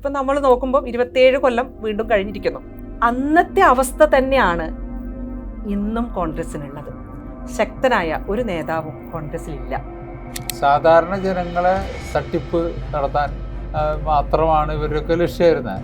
ഇപ്പം നമ്മൾ നോക്കുമ്പോൾ ഇരുപത്തേഴ് കൊല്ലം വീണ്ടും കഴിഞ്ഞിരിക്കുന്നു. അന്നത്തെ അവസ്ഥ തന്നെയാണ് ഇന്നും കോൺഗ്രസിനുള്ളത് ശക്തനായ ഒരു നേതാവും കോൺഗ്രസിലില്ല സാധാരണ ജനങ്ങളെ തട്ടിപ്പ് നടത്താൻ മാത്രമാണ് ഇവരൊക്കെ ലക്ഷ്യമായിരുന്നത്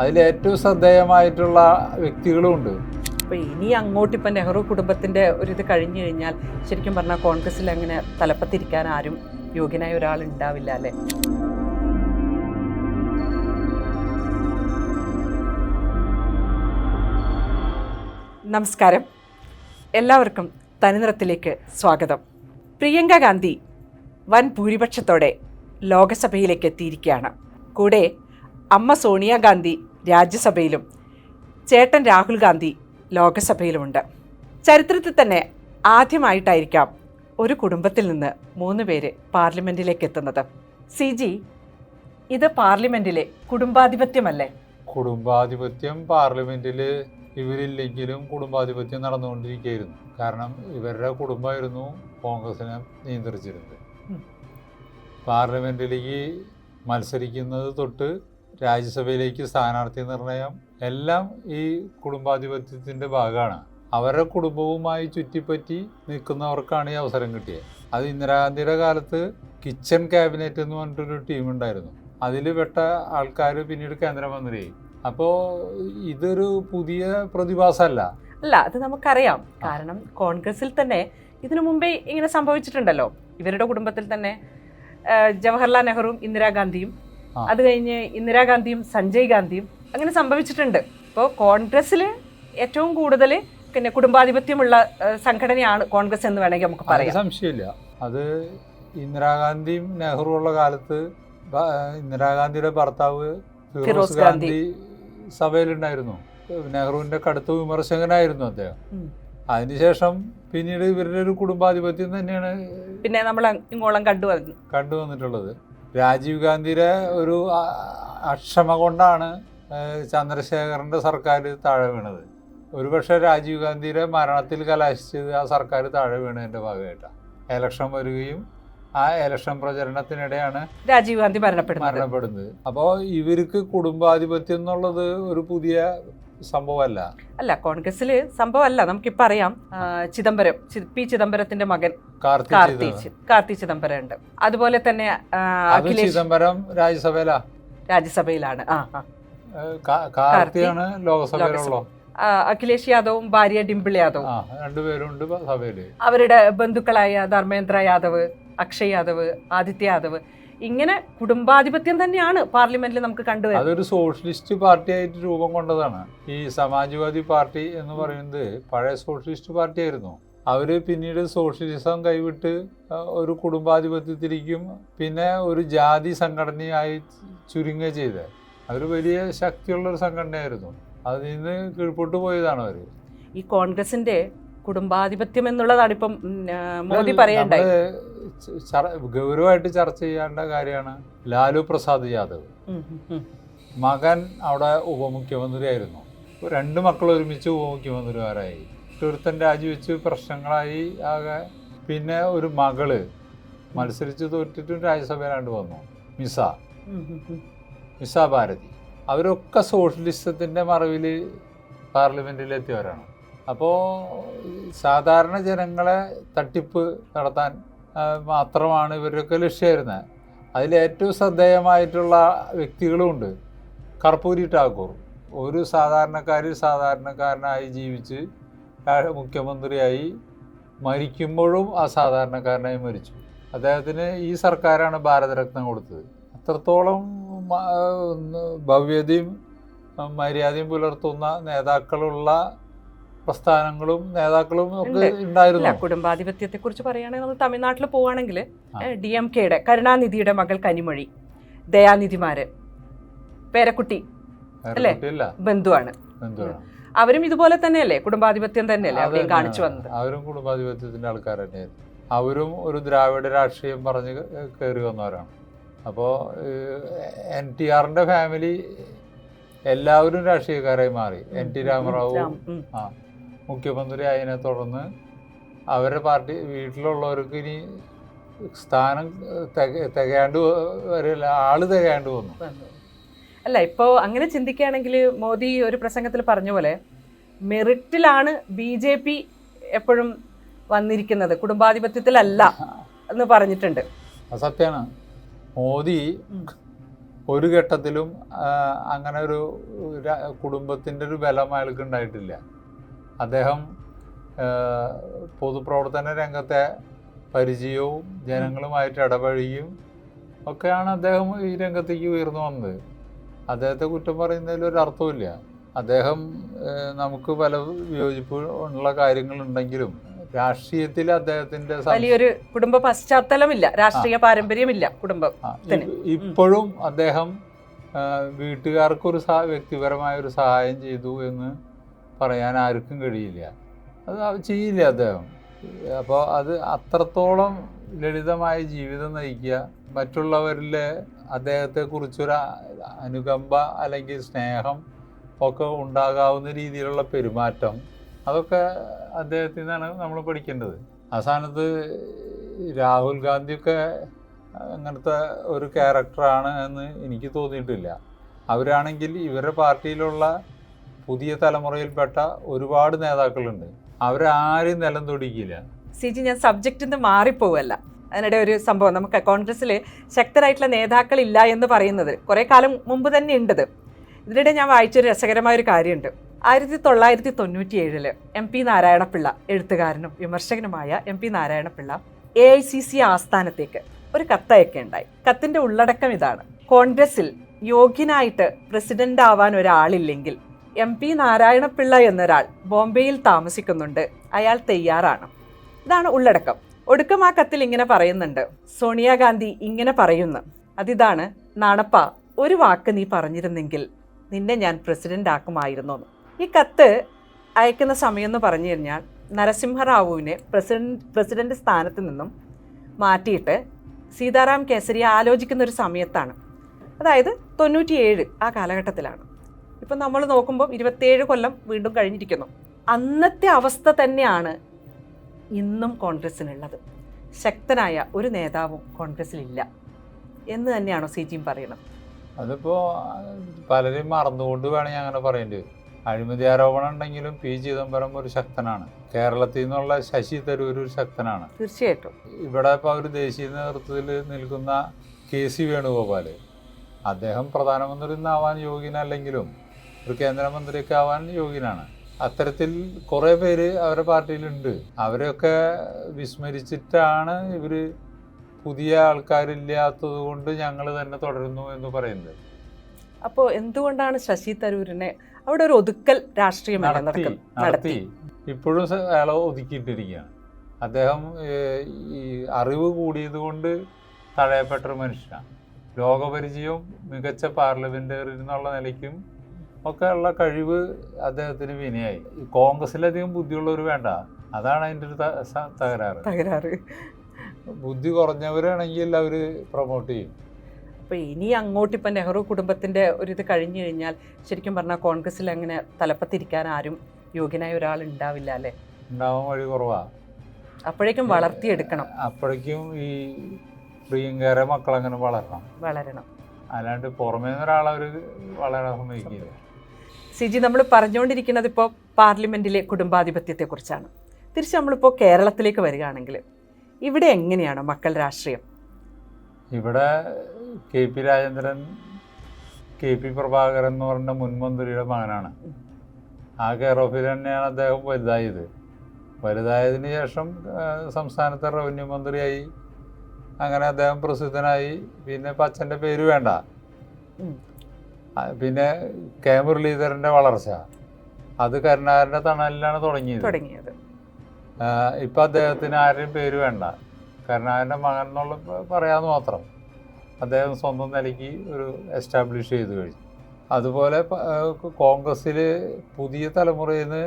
അതിൽ ഏറ്റവും ശ്രദ്ധേയമായിട്ടുള്ള വ്യക്തികളുമുണ്ട് അപ്പോൾ ഇനി അങ്ങോട്ട് ഇപ്പം നെഹ്റു കുടുംബത്തിന്റെ ഒരു ഇത് കഴിഞ്ഞു കഴിഞ്ഞാൽ ശരിക്കും പറഞ്ഞാൽ കോൺഗ്രസിൽ അങ്ങനെ തലപ്പത്തിരിക്കാൻ ആരും യോഗ്യനായ ഒരാൾ ഉണ്ടാവില്ല അല്ലേ? നമസ്കാരം. എല്ലാവർക്കും തനിനിറത്തിലേക്ക് സ്വാഗതം. പ്രിയങ്ക ഗാന്ധി വൻ ഭൂരിപക്ഷത്തോടെ ലോകസഭയിലേക്ക് എത്തിയിരിക്കുകയാണ്. കൂടെ അമ്മ സോണിയാഗാന്ധി രാജ്യസഭയിലും ചേട്ടൻ രാഹുൽ ഗാന്ധി ലോകസഭയിലുമുണ്ട്. ചരിത്രത്തിൽ തന്നെ ആദ്യമായിട്ടായിരിക്കാം ഒരു കുടുംബത്തിൽ നിന്ന് മൂന്ന് പേര് പാർലമെന്റിലേക്ക് എത്തുന്നത്. സി ജി ഇത് പാർലമെന്റിലെ കുടുംബാധിപത്യമല്ലേ? കുടുംബാധിപത്യം പാർലമെന്റിൽ ഇവരില്ലെങ്കിലും കുടുംബാധിപത്യം നടന്നുകൊണ്ടിരിക്കുകയായിരുന്നു. കാരണം ഇവരുടെ കുടുംബമായിരുന്നു കോൺഗ്രസിനെ നിയന്ത്രിച്ചിരുന്നത്. പാർലമെന്റിലേക്ക് മത്സരിക്കുന്നത് തൊട്ട് രാജ്യസഭയിലേക്ക് സ്ഥാനാർത്ഥി നിർണയം എല്ലാം ഈ കുടുംബാധിപത്യത്തിന്റെ ഭാഗമാണ്. അവരുടെ കുടുംബവുമായി ചുറ്റിപ്പറ്റി നിൽക്കുന്നവർക്കാണ് ഈ അവസരം കിട്ടിയത്. അത് ഇന്ദിരാഗാന്ധിയുടെ കാലത്ത് കിച്ചൺ ക്യാബിനറ്റ് എന്ന് പറഞ്ഞിട്ടൊരു ടീം ഉണ്ടായിരുന്നു. അതിൽ പെട്ട ആൾക്കാർ പിന്നീട് കേന്ദ്രമന്ത്രിയായി. അപ്പോൾ ഇതൊരു പുതിയ പ്രതിഭാസമല്ല. അല്ല അത് നമുക്കറിയാം. കാരണം കോൺഗ്രസിൽ തന്നെ ഇതിനു മുമ്പേ ഇങ്ങനെ സംഭവിച്ചിട്ടുണ്ടല്ലോ. ഇവരുടെ കുടുംബത്തിൽ തന്നെ ജവഹർലാൽ നെഹ്റുവും ഇന്ദിരാഗാന്ധിയും. അത് കഴിഞ്ഞ് ഇന്ദിരാഗാന്ധിയും സഞ്ജയ് ഗാന്ധിയും അങ്ങനെ സംഭവിച്ചിട്ടുണ്ട്. ഇപ്പോൾ കോൺഗ്രസ്സിൽ ഏറ്റവും കൂടുതൽ പിന്നെ കുടുംബാധിപത്യമുള്ള സംഘടനയാണ് കോൺഗ്രസ് എന്ന് വേണമെങ്കിൽ നമുക്ക് പറയാം. സംശയമില്ല. അത് ഇന്ദിരാഗാന്ധിയും നെഹ്റു ഉള്ള കാലത്ത് ഇന്ദിരാഗാന്ധിയുടെ ഭർത്താവ് ഫിറോസ് ഗാന്ധി. സഭയിലുണ്ടായിരുന്നു. നെഹ്റുവിന്റെ കടുത്ത വിമർശകനായിരുന്നു അദ്ദേഹം. അതിനുശേഷം പിന്നീട് ഇവരുടെ ഒരു കുടുംബാധിപത്യം തന്നെയാണ് പിന്നെ നമ്മൾ ഇങ്ങോളം കണ്ടു കണ്ടു വന്നിട്ടുള്ളത്. രാജീവ് ഗാന്ധിയുടെ ഒരു അക്ഷമ കൊണ്ടാണ് ഏഹ്, ചന്ദ്രശേഖരന്റെ സർക്കാർ താഴെ വീണത്. ഒരുപക്ഷെ രാജീവ് ഗാന്ധിയുടെ മരണത്തിൽ കലാശിച്ചത് ആ സർക്കാർ താഴെ വീണതിന്റെ ഭാഗമായിട്ടാണ്. എലക്ഷൻ വരികയും ആ ഇലക്ഷൻ പ്രചരണത്തിനിടെയാണ് രാജീവ് ഗാന്ധി മരണപ്പെടുന്നത്. മരണപ്പെടുന്നത്. അപ്പോൾ ഇവർക്ക് കുടുംബാധിപത്യം എന്നുള്ളത് ഒരു പുതിയ സംഭവമല്ല. അല്ല കോൺഗ്രസ്സിൽ സംഭവമല്ല. നമുക്കിപ്പോൾ അറിയാം ചിദംബരം പി ചിദംബരത്തിന്റെ മകൻ കാർത്തി കാർത്തി ചിദംബരം. ഉണ്ട്. അതുപോലെ തന്നെ അഖിലേഷ് ചിദംബരം രാജ്യസഭയിലാ? രാജ്യസഭയിലാണ്. കാർത്തിയാണ് ലോകസഭയിലുള്ളോ? അഖിലേഷ് യാദവും ഭാര്യ ഡിംപിൾ യാദവും. രണ്ടുപേരുണ്ട് സഭയിൽ. അവരുടെ ബന്ധുക്കളായ ധർമ്മേന്ദ്ര യാദവ് അക്ഷയ് യാദവ് ആദിത്യ യാദവ്. ഇങ്ങനെ കുടുംബാധിപത്യം തന്നെയാണ് പാർലമെന്റിൽ നമുക്ക് കണ്ടുവരുന്നത്. അതൊരു സോഷ്യലിസ്റ്റ് പാർട്ടി ആയിട്ട് രൂപം കൊണ്ടതാണ്. ഈ സമാജ്വാദി പാർട്ടി എന്ന് പറയുന്നത് പഴയ സോഷ്യലിസ്റ്റ് പാർട്ടി ആയിരുന്നു അവർ പിന്നീട് സോഷ്യലിസം കൈവിട്ട് ഒരു കുടുംബാധിപത്യത്തിലേക്കും പിന്നെ ഒരു ജാതി സംഘടനയായി ചുരുങ്ങുക ചെയ്തത് അവർ വലിയ ശക്തിയുള്ള ഒരു സംഘടനയായിരുന്നു. അതിൽ നിന്ന് കീഴ്പോട്ട് പോയതാണ് അവർ ഈ കോൺഗ്രസിന്റെ കുടുംബാധിപത്യം എന്നുള്ളതാണ് ഇപ്പം മോദി പറയേണ്ടത്. ഗൗരവമായിട്ട് ചർച്ച ചെയ്യേണ്ട കാര്യമാണ് ലാലു പ്രസാദ് യാദവ്. മകൻ അവിടെ ഉപമുഖ്യമന്ത്രിയായിരുന്നു. രണ്ട് മക്കൾ ഒരുമിച്ച് ഉപമുഖ്യമന്ത്രിമാരായി. ഒരുത്തൻ രാജിവെച്ച് പ്രശ്നങ്ങളായി ആകെ പിന്നെ ഒരു മകൾ മത്സരിച്ച് തോറ്റിട്ടും രാജ്യസഭയിലാണ്ട് വന്നു. മിസ. മിസ ഭാരതി. അവരൊക്കെ സോഷ്യലിസത്തിന്റെ മറവിൽ പാർലമെന്റിലെത്തിയവരാണ് അപ്പോൾ സാധാരണ ജനങ്ങളെ തട്ടിപ്പ് നടത്താൻ മാത്രമാണ് ഇവരൊക്കെ ലക്ഷ്യമായിരുന്നത് അതിലേറ്റവും ശ്രദ്ധേയമായിട്ടുള്ള വ്യക്തികളുമുണ്ട് കർപ്പൂരി ടാക്കൂർ ഒരു സാധാരണക്കാരിൽ സാധാരണക്കാരനായി ജീവിച്ച് മുഖ്യമന്ത്രിയായി മരിക്കുമ്പോഴും ആ സാധാരണക്കാരനായി മരിച്ചു. അദ്ദേഹത്തിന് ഈ സർക്കാരാണ് ഭാരതരത്നം കൊടുത്തത്. അത്രത്തോളം ഭവ്യതയും മര്യാദയും പുലർത്തുന്ന നേതാക്കളുള്ള പ്രസ്ഥാനങ്ങളും നേതാക്കളും ഒക്കെ ഉണ്ടായിരുന്നു? കുടുംബാധിപത്യത്തെ കുറിച്ച് പറയുകയാണെങ്കിൽ നമ്മൾ തമിഴ്നാട്ടിൽ പോവുകയാണെങ്കിൽ ആ. ഡി എം കെയുടെ കരുണാനിധിയുടെ മകൾ കനിമൊഴി ദയാനിധിമാര് പേരക്കുട്ടി അല്ലേ? ബന്ധുവാണ്. അവരും ഇതുപോലെ തന്നെയല്ലേ? കുടുംബാധിപത്യം തന്നെയല്ലേ? അവിടെയും കാണിച്ചു വന്നത്. അവരും കുടുംബാധിപത്യത്തിന്റെ ആൾക്കാർ തന്നെയായിരുന്നു. അവരും ഒരു ദ്രാവിഡ രാഷ്ട്രീയം പറഞ്ഞ് കയറി വന്നവരാണ്. അപ്പോൾ എൻ ടി ആറിന്റെ ഫാമിലി എല്ലാവരും രാഷ്ട്രീയക്കാരായി മാറി. എൻ ടി രാമറാവു ആ മുഖ്യമന്ത്രി ആയതിനെ തുടർന്ന് അവരുടെ പാർട്ടി വീട്ടിലുള്ളവർക്ക് ഇനി സ്ഥാനം തിക- തികയാണ്ട് വരില്ല. ആൾ തികയാണ്ട് വന്നു. അല്ല ഇപ്പോൾ അങ്ങനെ ചിന്തിക്കുകയാണെങ്കിൽ മോദി ഒരു പ്രസംഗത്തിൽ പറഞ്ഞ പോലെ മെറിറ്റിലാണ് ബി ജെ പി എപ്പോഴും വന്നിരിക്കുന്നത്. കുടുംബാധിപത്യത്തിലല്ല എന്ന് പറഞ്ഞിട്ടുണ്ട്. അത് സത്യമാണ്. മോദി ഒരു ഘട്ടത്തിലും അങ്ങനെ ഒരു കുടുംബത്തിന്റെ ഒരു ബലം അയാൾക്ക് ഉണ്ടായിട്ടില്ല. അദ്ദേഹം പൊതുപ്രവർത്തന രംഗത്തെ പരിചയവും ജനങ്ങളുമായിട്ട് ഇടപഴകിയും ഒക്കെയാണ് അദ്ദേഹം ഈ രംഗത്തേക്ക് ഉയർന്നു വന്നത്. അദ്ദേഹത്തെ കുറ്റം പറയുന്നതിൽ ഒരു അർത്ഥമില്ല അദ്ദേഹം നമുക്ക് പല വിയോജിപ്പ് ഉള്ള കാര്യങ്ങളുണ്ടെങ്കിലും രാഷ്ട്രീയത്തിൽ അദ്ദേഹത്തിന്റെ വലിയൊരു കുടുംബ പശ്ചാത്തലമില്ല. രാഷ്ട്രീയ പാരമ്പര്യമില്ല കുടുംബം ഇപ്പോഴും അദ്ദേഹം വീട്ടുകാർക്കൊരു വ്യക്തിപരമായ ഒരു സഹായം ചെയ്തു എന്ന് പറയാൻ ആർക്കും കഴിയില്ല. അത് ചെയ്യില്ല അദ്ദേഹം. അപ്പോൾ അത് അത്രത്തോളം ലളിതമായ ജീവിതം നയിക്കുക മറ്റുള്ളവരിലെ അദ്ദേഹത്തെക്കുറിച്ചൊരു അനുകമ്പ അല്ലെങ്കിൽ സ്നേഹം ഒക്കെ ഉണ്ടാകാവുന്ന രീതിയിലുള്ള പെരുമാറ്റം അതൊക്കെ അദ്ദേഹത്തിൽ നിന്നാണ് നമ്മൾ പഠിക്കേണ്ടത്. അവസാനത്ത് രാഹുൽ ഗാന്ധിയൊക്കെ അങ്ങനത്തെ ഒരു ക്യാരക്ടറാണ് എന്ന് എനിക്ക് തോന്നിയിട്ടില്ല. അവരാണെങ്കിൽ ഇവരുടെ പാർട്ടിയിലുള്ള പുതിയ തലമുറയിൽപ്പെട്ട ഒരുപാട് നേതാക്കളുണ്ട്. അവരാരും നിലം തൊടിക്കില്ല സിജി ഞാൻ സബ്ജക്റ്റിൽ നിന്ന് മാറിപ്പോവല്ല. അതിനിടെ ഒരു സംഭവം നമുക്ക് കോൺഗ്രസ്സിൽ ശക്തരായിട്ടുള്ള നേതാക്കളില്ല എന്ന് പറയുന്നത് കുറേ കാലം മുമ്പ് തന്നെ ഉണ്ടത്. ഇതിനിടെ ഞാൻ വായിച്ചൊരു രസകരമായ ഒരു കാര്യമുണ്ട്. ആയിരത്തി തൊള്ളായിരത്തി തൊണ്ണൂറ്റി ഏഴിൽ എം പി നാരായണപിള്ള എഴുത്തുകാരനും വിമർശകനുമായ M P Narayana Pillai A I C C ആസ്ഥാനത്തേക്ക് ഒരു കത്തയക്കുകയുണ്ടായി കത്തിന്റെ ഉള്ളടക്കം ഇതാണ്. കോൺഗ്രസിൽ യോഗ്യനായിട്ട് പ്രസിഡന്റ് ആവാൻ ഒരാളില്ലെങ്കിൽ എം പി നാരായണപിള്ള എന്നൊരാൾ ബോംബെയിൽ താമസിക്കുന്നുണ്ട്. അയാൾ തയ്യാറാണ്. ഇതാണ് ഉള്ളടക്കം. ഒടുക്കം ആ കത്തിൽ ഇങ്ങനെ പറയുന്നുണ്ട്. സോണിയാഗാന്ധി ഇങ്ങനെ പറയുന്നു. അതിതാണ് നാണപ്പ ഒരു വാക്ക് നീ പറഞ്ഞിരുന്നെങ്കിൽ നിന്നെ ഞാൻ പ്രസിഡന്റ് ആക്കുമായിരുന്നു. ഈ കത്ത് അയക്കുന്ന സമയം എന്ന് പറഞ്ഞു കഴിഞ്ഞാൽ നരസിംഹറാവുവിനെ പ്രസിഡന്റ് പ്രസിഡന്റ് സ്ഥാനത്ത് നിന്നും മാറ്റിയിട്ട് സീതാറാം കേസരി ആലോചിക്കുന്ന ഒരു സമയത്താണ്. അതായത് തൊണ്ണൂറ്റിയേഴ് ആ കാലഘട്ടത്തിലാണ്. ഇപ്പം നമ്മൾ നോക്കുമ്പോൾ ഇരുപത്തേഴ് കൊല്ലം വീണ്ടും കഴിഞ്ഞിരിക്കുന്നു. അന്നത്തെ അവസ്ഥ തന്നെയാണ് ഇന്നും കോൺഗ്രസ്സിനുള്ളത്. ശക്തനായ ഒരു നേതാവും കോൺഗ്രസ്സിലില്ല എന്ന് തന്നെയാണോ സി ജിയും പറയുന്നത്? അതിപ്പോൾ പലരും മറന്നുകൊണ്ട് വേണമെങ്കിൽ അങ്ങനെ പറയേണ്ടി വരും. അഴിമതി ആരോപണം ഉണ്ടെങ്കിലും പി ചിദംബരം ഒരു ശക്തനാണ്. കേരളത്തിൽ നിന്നുള്ള ശശി തരൂർ ഒരു ശക്തനാണ്. തീർച്ചയായിട്ടും. ഇവിടെ ഇപ്പോൾ ഒരു ദേശീയ നേതൃത്വത്തിൽ നിൽക്കുന്ന കെ സി വേണുഗോപാൽ അദ്ദേഹം പ്രധാനമന്ത്രി ആവാൻ യോഗ്യനല്ലെങ്കിലും ഒരു കേന്ദ്രമന്ത്രിയൊക്കെ ആവാൻ യോഗ്യനാണ്. അത്തരത്തിൽ കുറേ പേര് അവരുടെ പാർട്ടിയിലുണ്ട്. അവരെയൊക്കെ വിസ്മരിച്ചിട്ടാണ് ഇവർ പുതിയ ആൾക്കാരില്ലാത്തത് കൊണ്ട് ഞങ്ങൾ തന്നെ തുടരുന്നു എന്ന് പറയുന്നത്. അപ്പോൾ എന്തുകൊണ്ടാണ് ശശി തരൂരിനെ അവിടെ ഒരു ഒതുക്കൽ രാഷ്ട്രീയം നടത്തി ഇപ്പോഴും അയാളെ ഒതുക്കിയിട്ടിരിക്കുകയാണ്. അദ്ദേഹം ഈ അറിവ് കൂടിയത് കൊണ്ട് തഴയപ്പെട്ടൊരു മനുഷ്യനാണ്. ലോകപരിചയവും മികച്ച പാർലമെന്ററിയൻ എന്നുള്ള നിലയ്ക്കും ഒക്കെ ഉള്ള കഴിവ് അദ്ദേഹത്തിന് വിനയായി. കോൺഗ്രസിലധികം ബുദ്ധിയുള്ളവർ വേണ്ട. അതാണ് അതിന്റെ ഒരു തകരാറ്. തകരാറ്. ബുദ്ധി കുറഞ്ഞവരാണെങ്കിൽ അവർ പ്രൊമോട്ട് ചെയ്യും. അപ്പോൾ ഇനി അങ്ങോട്ട് ഇപ്പം നെഹ്റു കുടുംബത്തിന്റെ ഒരു ഇത് കഴിഞ്ഞു കഴിഞ്ഞാൽ ശരിക്കും പറഞ്ഞാൽ കോൺഗ്രസ്സിൽ അങ്ങനെ തലപ്പത്തിരിക്കാൻ ആരും യോഗ്യനായ ഒരാൾ ഉണ്ടാവില്ല അല്ലേ? ഉണ്ടാവാൻ വഴി കുറവാ. അപ്പോഴേക്കും വളർത്തിയെടുക്കണം. അപ്പോഴേക്കും ഈ പ്രിയങ്കര മക്കളങ്ങനെ വളരണം. വളരണം. അല്ലാണ്ട് പുറമേ നിന്നൊരാളവർ വളരെ സമ്മതിക്കില്ല. സി ജി നമ്മൾ പറഞ്ഞുകൊണ്ടിരിക്കുന്നത് ഇപ്പോൾ പാർലമെന്റിലെ കുടുംബാധിപത്യത്തെക്കുറിച്ചാണ്. തിരിച്ച് നമ്മളിപ്പോൾ കേരളത്തിലേക്ക് വരികയാണെങ്കിൽ ഇവിടെ എങ്ങനെയാണ് മക്കൾ രാഷ്ട്രീയം? ഇവിടെ K P Rajendran K P Prabhakaran എന്ന് പറഞ്ഞ മുൻമന്ത്രിയുടെ മകനാണ്. ആ കെയർ ഓഫിൽ തന്നെയാണ് അദ്ദേഹം വലുതായത്. വലുതായതിന് ശേഷം സംസ്ഥാനത്തെ റവന്യൂ മന്ത്രിയായി. അങ്ങനെ അദ്ദേഹം പ്രസിദ്ധനായി. പിന്നെ പച്ചന്റെ പേര് വേണ്ട. പിന്നെ കെ മുരളീധരന്റെ വളർച്ച. അത് കരുണാകരന്റെ തണലിലാണ് തുടങ്ങിയത്. തുടങ്ങിയത്. ഇപ്പം അദ്ദേഹത്തിന് ആരുടെയും പേര് വേണ്ട. കരുണാകരന്റെ മകൻ എന്നുള്ള പറയാമെന്ന് പറയാന്ന് മാത്രം. അദ്ദേഹം സ്വന്തം നിലയ്ക്ക് ഒരു എസ്റ്റാബ്ലിഷ് ചെയ്തു കഴിഞ്ഞു. അതുപോലെ കോൺഗ്രസ്സിൽ പുതിയ തലമുറയിൽ നിന്ന്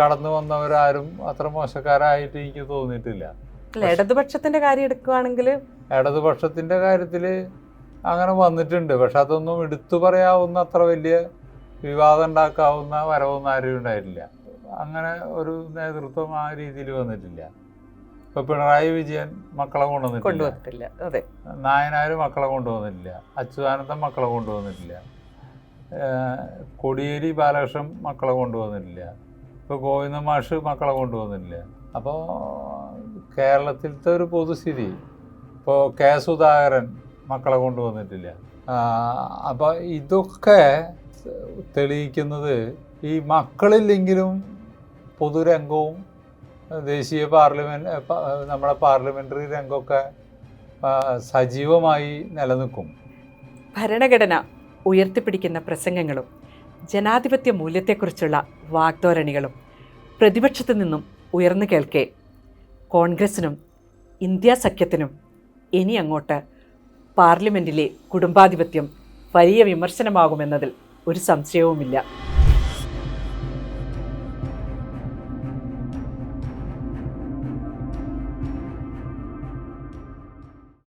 കടന്നു വന്നവരാരും അത്ര മോശക്കാരായിട്ട് എനിക്ക് തോന്നിയിട്ടില്ല. ഇടതുപക്ഷത്തിന്റെ കാര്യം എടുക്കുകയാണെങ്കിൽ ഇടതുപക്ഷത്തിന്റെ കാര്യത്തിൽ അങ്ങനെ വന്നിട്ടുണ്ട്. പക്ഷെ അതൊന്നും എടുത്തു പറയാവുന്ന അത്ര വലിയ വിവാദം ഉണ്ടാക്കാവുന്ന വരവൊന്നും ആരും ഉണ്ടായിട്ടില്ല. അങ്ങനെ ഒരു നേതൃത്വം ആ രീതിയിൽ വന്നിട്ടില്ല. ഇപ്പൊ പിണറായി വിജയൻ മക്കളെ കൊണ്ടുവന്നിട്ടില്ല. നായനാർ മക്കളെ കൊണ്ടുവന്നിട്ടില്ല. അച്യുതാനന്ദൻ മക്കളെ കൊണ്ടുവന്നിട്ടില്ല. കൊടിയേരി ബാലകൃഷ്ണൻ മക്കളെ കൊണ്ടുവന്നിട്ടില്ല. ഇപ്പോൾ ഗോവിന്ദ മാഷ് മക്കളെ കൊണ്ടുവന്നിട്ടില്ല. അപ്പോൾ കേരളത്തിലത്തെ ഒരു പൊതുസ്ഥിതി ഇപ്പോൾ കെ സുധാകരൻ മക്കളെ കൊണ്ടുവന്നിട്ടില്ല. അപ്പോൾ ഇതൊക്കെ തെളിയിക്കുന്നത് ഈ മക്കളില്ലെങ്കിലും പൊതുരംഗവും ദേശീയ പാർലമെന്റ് നമ്മുടെ പാർലമെന്ററി രംഗമൊക്കെ സജീവമായി നിലനിൽക്കും. ഭരണഘടന ഉയർത്തിപ്പിടിക്കുന്ന പ്രസംഗങ്ങളും ജനാധിപത്യ മൂല്യത്തെക്കുറിച്ചുള്ള വാഗ്ദോരണികളും പ്രതിപക്ഷത്തു നിന്നും ഉയർന്നു കേൾക്കെ. കോൺഗ്രസിനും ഇന്ത്യ സഖ്യത്തിനും ഇനി അങ്ങോട്ട് പാർലമെന്റിലെ കുടുംബാധിപത്യം വലിയ വിമർശനമാകുമെന്നതിൽ ഒരു സംശയവുമില്ല